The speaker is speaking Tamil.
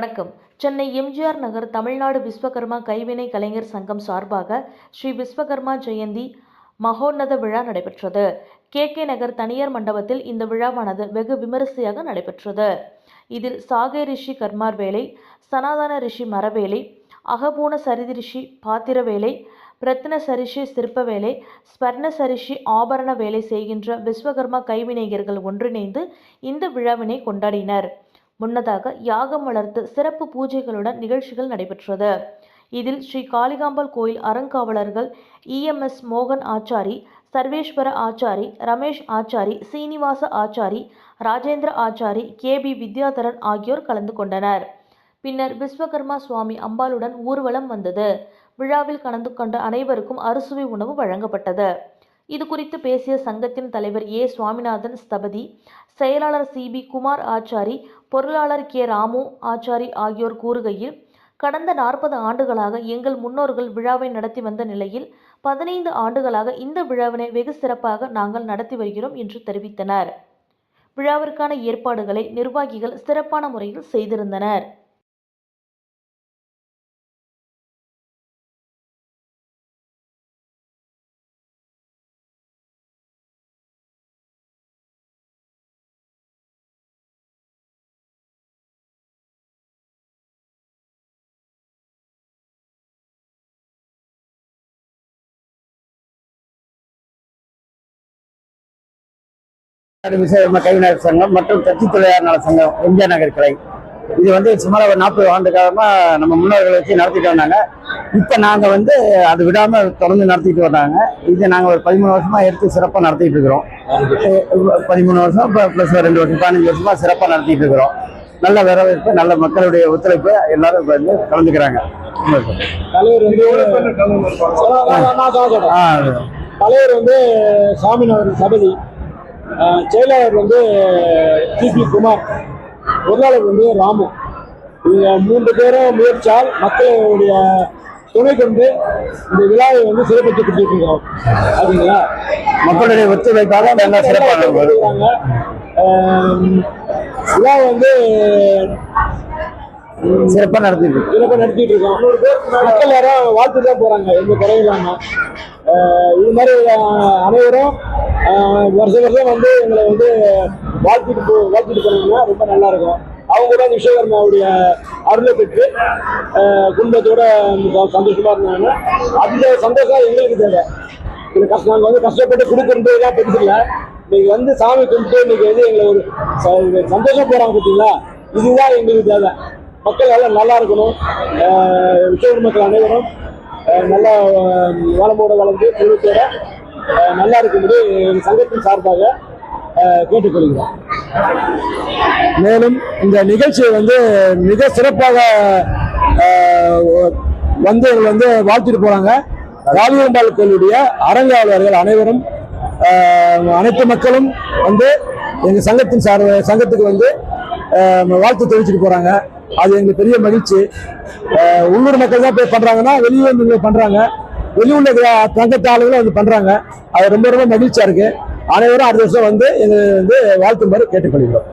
வணக்கம். சென்னை எம்ஜிஆர் நகர் தமிழ்நாடு விஸ்வகர்மா கைவினை கலைஞர் சங்கம் சார்பாக ஸ்ரீ விஸ்வகர்மா ஜெயந்தி மகோன்னத விழா நடைபெற்றது. கே. கே. நகர் தனியார் மண்டபத்தில் இந்த விழாவானது வெகு விமரிசையாக நடைபெற்றது. இதில் சாகை ரிஷி கர்மார் வேலை சனாதன ரிஷி மரவேலை அகபூண சரிதி ரிஷி பாத்திர வேலை பிரத்ன சரிஷி சிற்ப வேலை ஸ்வர்ண சரிஷி ஆபரண வேலை செய்கின்ற விஸ்வகர்மா கைவினைஞர்கள் ஒன்றிணைந்து இந்த விழாவினை கொண்டாடினர். முன்னதாக யாகம் வளர்த்து சிறப்பு பூஜைகளுடன் நிகழ்ச்சிகள் நடைபெற்றது. இதில் ஸ்ரீ காளிகாம்பாள் கோயில் அறங்காவலர்கள் இஎம்எஸ் மோகன் ஆச்சாரி சர்வேஸ்வர ஆச்சாரி ரமேஷ் ஆச்சாரி சீனிவாச ஆச்சாரி ராஜேந்திர ஆச்சாரி கே பி வித்யாதரன் ஆகியோர் கலந்து கொண்டனர். பின்னர் விஸ்வகர்மா சுவாமி அம்பாளுடன் ஊர்வலம் வந்தது. விழாவில் கலந்து கொண்ட அனைவருக்கும் அறுசுவை உணவு வழங்கப்பட்டது. இது குறித்து பேசிய சங்கத்தின் தலைவர் ஏ. சுவாமிநாதன் ஸ்தபதி செயலாளர் சி. பி. குமார் ஆச்சாரி பொருளாளர் கே. ராமு ஆச்சாரி ஆகியோர் கூறுகையில் கடந்த நாற்பது ஆண்டுகளாக எங்கள் முன்னோர்கள் விழாவை நடத்தி வந்த நிலையில் பதினைந்து ஆண்டுகளாக இந்த விழாவினை வெகு சிறப்பாக நாங்கள் நடத்தி வருகிறோம் என்று தெரிவித்தனர். விழாவிற்கான ஏற்பாடுகளை நிர்வாகிகள் சிறப்பான முறையில் செய்திருந்தனர். விசேஷ கைவினர் சங்கம் மற்றும் தச்சு தொழிலாளர் நல சங்கம் எம்ஜிஆர் நகர் கிளை. இது வந்து சுமார் ஒரு நாற்பது ஆண்டு காலமா நம்ம முன்னோர்கள் வச்சு நடத்திட்டு வந்தாங்க. இப்ப நாங்க வந்து அது விடாம தொடர்ந்து நடத்திட்டு வர்றாங்க. இது நாங்க ஒரு பதிமூணு வருஷமா எடுத்து சிறப்பா நடத்திட்டு இருக்கிறோம். பதிமூணு வருஷம் பிளஸ் ரெண்டு வருஷம் பதினஞ்சு வருஷமா சிறப்பா நடத்திட்டு இருக்கிறோம். நல்ல வரவேற்பு நல்ல மக்களுடைய ஒத்துழைப்பு எல்லாரும் இப்ப வந்து கலந்துக்கிறாங்க. தலைவர் வந்து வந்து சாமிநாதன் சபதி. செயலாளர் வந்து டிபி குமார் பொருளாளர் வந்து ராமு. இவங்க மூன்று பேரும் முயற்சியால் மக்களுடைய துணை கொண்டு இந்த விழாவை வந்து சிறப்பித்து கொடுத்துருக்கோம் அப்படிங்களா மக்களுடைய ஒத்துழைப்பாக நல்லா சிறப்பாக விழா வந்து சிறப்பா நடத்திட்டு சிறப்பாக நடத்திட்டு இருக்கோம். மக்கள் யாரும் வாழ்த்து தான் போறாங்க எந்த குறையும் இல்லாம இது மாதிரி அனைவரும் வருஷம் வருஷம் வந்து எங்களை வந்து வாழ்த்திட்டு போ வாழ்த்திட்டு போனாங்கன்னா ரொம்ப நல்லா இருக்கும் அவங்க கூட அந்த விஸ்வகர்மாவுடைய அருளை பெற்று குடும்பத்தோட சந்தோஷமா இருந்தாங்கன்னா அந்த சந்தோஷம் எங்களுக்கு தேவை. இது கஷ்டம் நாங்கள் வந்து கஷ்டப்பட்டு கொடுக்குறதுலாம் பெருசு இல்லை இன்னைக்கு வந்து சாமி கும்பிட்டு இன்னைக்கு வந்து எங்களை ஒரு ச- சந்தோஷம் போறாங்க பார்த்தீங்களா இதுதான் எங்களுக்கு தேவை. மக்கள் எல்லாம் நல்லா இருக்கணும். அஹ் மக்கள் அனைவரும் நல்லா வளமோட வளர்ந்து குழுத்தோட நல்லா இருக்கும்படி எங்கள் சங்கத்தின் சார்பாக கேட்டுக்கொள்கிறோம். மேலும் இந்த நிகழ்ச்சியை வந்து மிக சிறப்பாக வந்து வந்து வாழ்த்திட்டு போறாங்க. ராஜகோபால் கோயிலுடைய அறங்காவலர்கள் அனைவரும் அனைத்து மக்களும் வந்து எங்கள் சங்கத்தின் சார் சங்கத்துக்கு வந்து வாழ்த்து தெரிவிச்சுட்டு போறாங்க. அது எங்களுக்கு பெரிய மகிழ்ச்சி. உள்ளூர் மக்கள் தான் போய் பண்றாங்கன்னா வெளியே வந்து பண்றாங்க. வெளியூர்ல இருக்கிற சங்கத்து ஆளுங்களும் வந்து பண்றாங்க. அது ரொம்ப ரொம்ப மகிழ்ச்சியா இருக்கு. அனைவரும் அடுத்த வருஷம் வந்து எங்க வந்து வாழ்த்துமாறு கேட்டுக்கொள்கிறோம்.